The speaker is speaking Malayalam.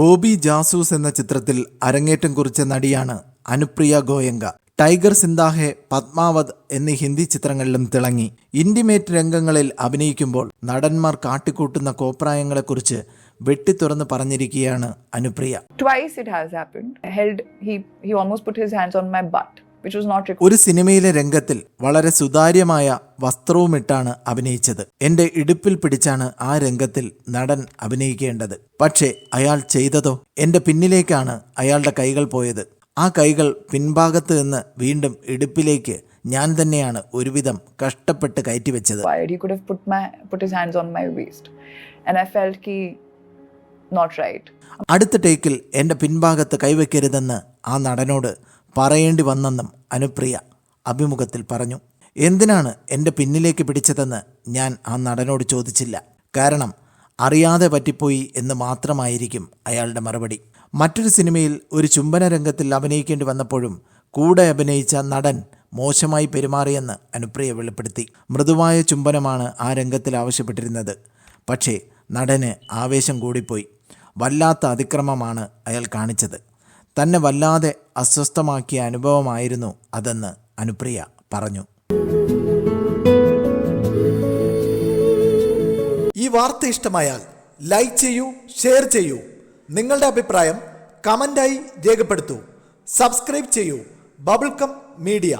ബോബി ജാസൂസ് എന്ന ചിത്രത്തിൽ അരങ്ങേറ്റം കുറിച്ച നടിയാണ് അനുപ്രിയ ഗോയങ്ക. ടൈഗർ സിന്ദാഹെ പത്മാവത് എന്നീ ഹിന്ദി ചിത്രങ്ങളിലും തിളങ്ങി. ഇന്റിമേറ്റ് രംഗങ്ങളിൽ അഭിനയിക്കുമ്പോൾ നടന്മാർ കാട്ടിക്കൂട്ടുന്ന കോപ്രായങ്ങളെക്കുറിച്ച് വെട്ടി തുറന്ന് പറഞ്ഞിരിക്കുകയാണ് Anupriya. Twice it has happened held he he almost put his hands on my my ഒരു സിനിമയിലെ രംഗത്തിൽ വളരെ സുതാര്യമായ വസ്ത്രവുമിട്ടാണ് അഭിനയിച്ചത്. എന്റെ ഇടുപ്പിൽ പിടിച്ചാണ് ആ രംഗത്തിൽ നടൻ അഭിനയിക്കേണ്ടത്. പക്ഷേ അയാൾ ചെയ്തതോ? എന്റെ പിന്നിലേക്കാണ് അയാളുടെ കൈകൾ പോയത്. ആ കൈകൾ പിൻഭാഗത്ത് നിന്ന് വീണ്ടും ഇടുപ്പിലേക്ക് ഞാൻ തന്നെയാണ് ഒരുവിധം കഷ്ടപ്പെട്ട് കയറ്റിവെച്ചത്. അടുത്ത ടേക്കിൽ എന്റെ പിൻഭാഗത്ത് കൈവയ്ക്കരുതെന്ന് ആ നടനോട് പറയേണ്ടി വന്നെന്നും അനുപ്രിയ അഭിമുഖത്തിൽ പറഞ്ഞു. എന്തിനാണ് എന്റെ പിന്നിലേക്ക് പിടിച്ചതെന്ന് ഞാൻ ആ നടനോട് ചോദിച്ചില്ല. കാരണം അറിയാതെ പറ്റിപ്പോയി എന്ന് മാത്രമായിരിക്കും അയാളുടെ മറുപടി. മറ്റൊരു സിനിമയിൽ ഒരു ചുംബന രംഗത്തിൽ അഭിനയിക്കേണ്ടി വന്നപ്പോഴും കൂടെ അഭിനയിച്ച നടൻ മോശമായി പെരുമാറിയെന്ന് അനുപ്രിയ വെളിപ്പെടുത്തി. മൃദുവായ ചുംബനമാണ് ആ രംഗത്തിൽ ആവശ്യപ്പെട്ടിരുന്നത്. പക്ഷേ നടന് ആവേശം കൂടിപ്പോയി. വല്ലാത്ത അതിക്രമമാണ് അയാൾ കാണിച്ചത്. തന്നെ വല്ലാതെ അസ്വസ്ഥമാക്കിയ അനുഭവമായിരുന്നു അതെന്ന് അനുപ്രിയ പറഞ്ഞു. ഈ വാർത്ത ഇഷ്ടമായാൽ ലൈക്ക് ചെയ്യൂ ഷെയർ ചെയ്യൂ. നിങ്ങളുടെ അഭിപ്രായം കമന്റായി രേഖപ്പെടുത്തൂ. സബ്സ്ക്രൈബ് ചെയ്യൂ. Bubblegum Media.